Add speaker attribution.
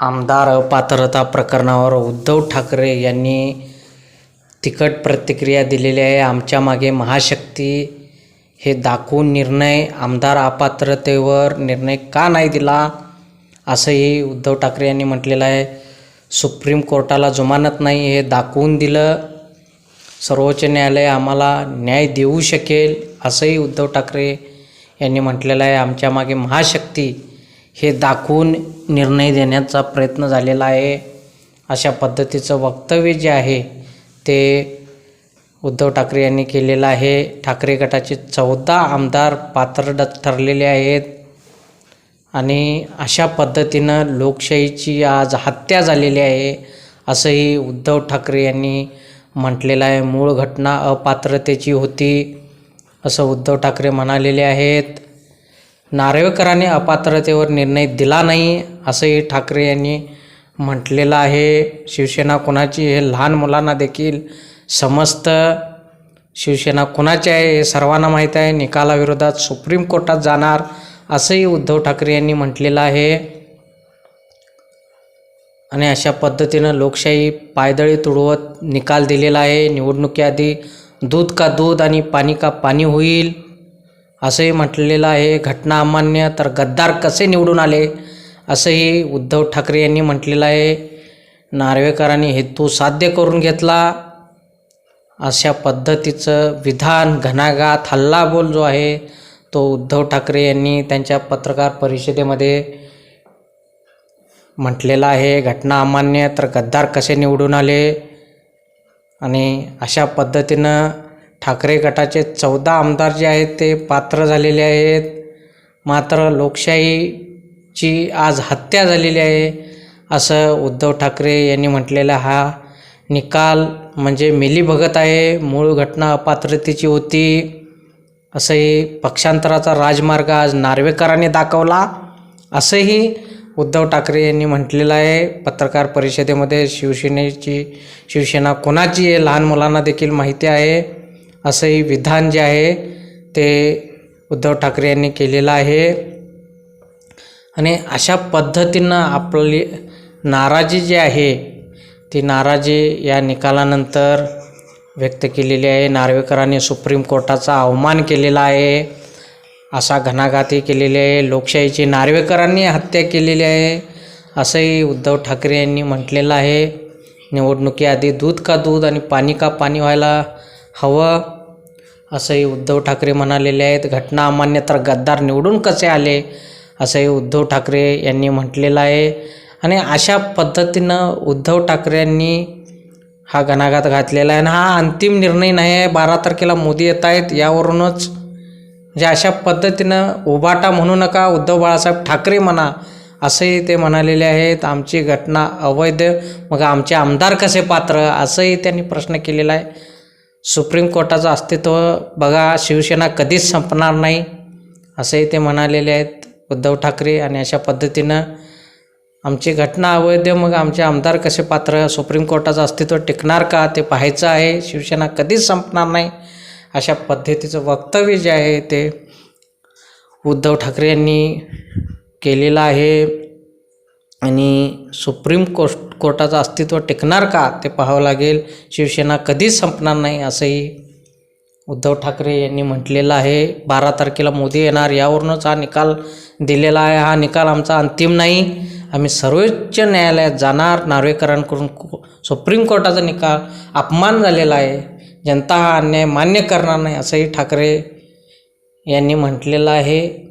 Speaker 1: आमदार अपात्रता प्रकरणावर उद्धव ठाकरे यांनी तिखट प्रतिक्रिया दिलेली आहे. आमच्या मागे महाशक्ती हे दाखवून निर्णय आमदार अपात्रतेवर निर्णय का नाही दिला असंही उद्धव ठाकरे यांनी म्हटलेलं आहे. सुप्रीम कोर्टाला जुमानत नाही हे दाखवून दिलं. सर्वोच्च न्यायालय आम्हाला न्याय देऊ शकेल असंही उद्धव ठाकरे यांनी म्हटलेलं आहे. आमच्या मागे महाशक्ती हे दाखवून निर्णय देण्याचा प्रयत्न झालेला आहे. अशा पद्धतीचं वक्तव्य जे आहे ते उद्धव ठाकरे यांनी केलेलं आहे. ठाकरे गटाचे चौदा आमदार पात्र ठरलेले आहेत. आणि अशा पद्धतीनं लोकशाहीची आज हत्या झालेली आहे असंही उद्धव ठाकरे यांनी म्हटलेलं आहे. मूळ घटना अपात्रतेची होती असं उद्धव ठाकरे म्हणालेले आहेत. नार्वेकरांनी अपात्रतेवर निर्णय दिला नाही असंही ठाकरे यांनी म्हटलेलं आहे. शिवसेना कोणाची हे लहान मुलांना देखील समस्त शिवसेना कुणाची आहे हे सर्वांना माहीत आहे. निकालाविरोधात सुप्रीम कोर्टात जाणार असंही उद्धव ठाकरे यांनी म्हटलेलं आहे. आणि अशा पद्धतीनं लोकशाही पायदळी तुडवत निकाल दिलेला आहे. निवडणुकीआधी दूध का दूध आणि पाणी का पाणी होईल? असंही म्हटलेलं आहे घटना अमान्य तर गद्दार कसे निवडून आले? असंही उद्धव ठाकरे यांनी म्हटलेलं आहे. नार्वेकरांनी हेतू साध्य करून घेतला. अशा पद्धतीचं विधान घणाघात हल्लाबोल जो आहे तो उद्धव ठाकरे यांनी त्यांच्या पत्रकार परिषदेमध्ये म्हटलेला आहे. घटना अमान्य तर गद्दार कसे निवडून आले? आणि अशा पद्धतीनं ठाकरे गटाचे चौदा आमदार जे आहेत ते पात्र झालेले आहेत. मात्र लोकशाहीची आज हत्या झालेली आहे असं उद्धव ठाकरे यांनी म्हटलेला हा निकाल म्हणजे मिलीभगत आहे मूळ घटना अपात्रतेची होती असंही पक्षांतराचा राजमार्ग आज नार्वेकरांनी दाखवला असंही उद्धव ठाकरे यांनी म्हटलेलं आहे. पत्रकार परिषदेमध्ये शिवसेनेची शिवसेना कोणाची आहे लहान मुलांना देखील माहिती आहे. असंही विधान जे आहे ते उद्धव ठाकरे यांनी केलेलं आहे. आणि अशा पद्धतीनं आपली नाराजी जी आहे ती नाराजी या निकालानंतर व्यक्त केलेली आहे. नार्वेकरांनी सुप्रीम कोर्टाचा अवमान केलेला आहे असा घणाघाती केलेली आहे. लोकशाहीची नार्वेकरांनी हत्या केलेली आहे असंही उद्धव ठाकरे यांनी म्हटलेलं आहे. निवडणुकीआधी दूध का दूध आणि पाणी का पाणी व्हायला हवं? असंही उद्धव ठाकरे म्हणालेले आहेत घटना अमान्य तर गद्दार निवडून कसे आले? असंही उद्धव ठाकरे यांनी म्हटलेलं आहे. आणि अशा पद्धतीनं उद्धव ठाकरे यांनी हा घणाघात घातलेला आहे. आणि हा अंतिम निर्णय नाही आहे. बारा तारखेला मोदी येत आहेत यावरूनच म्हणजे अशा पद्धतीनं उभाटा म्हणू नका उद्धव बाळासाहेब ठाकरे म्हणा असंही ते म्हणालेले आहेत. आमची घटना अवैध मग आमचे आमदार कसे पात्र? असंही त्यांनी प्रश्न केलेला आहे. सुप्रीम कोर्टाचं अस्तित्व बघा शिवसेना कधीच संपणार नाही असंही ते म्हणालेले आहेत उद्धव ठाकरे आणि अशा पद्धतीनं. आमची घटना अवैध मग आमचे आमदार कसे पात्र? सुप्रीम कोर्टाचं अस्तित्व टिकणार का? ते पाहायचं आहे. शिवसेना कधीच संपणार नाही अशा पद्धतीचं वक्तव्य जे आहे ते उद्धव ठाकरे यांनी केलेलं आहे. आणि सुप्रीम कोर्ट कोर्टाचं अस्तित्व टिकणार का ते पाहावं लागेल. शिवसेना कधीच संपणार नाही असंही उद्धव ठाकरे यांनी म्हटलेलं आहे. बारा तारखेला मोदी येणार यावरूनच हा निकाल दिलेला आहे. हा निकाल आमचा अंतिम नाही. आम्ही सर्वोच्च न्यायालयात जाणार. नार्वेकरांकडून को- सुप्रीम कोर्टाचा निकाल अपमान झालेला आहे. जनता हा अन्याय मान्य करणार नाही असंही ठाकरे यांनी म्हटलेलं आहे.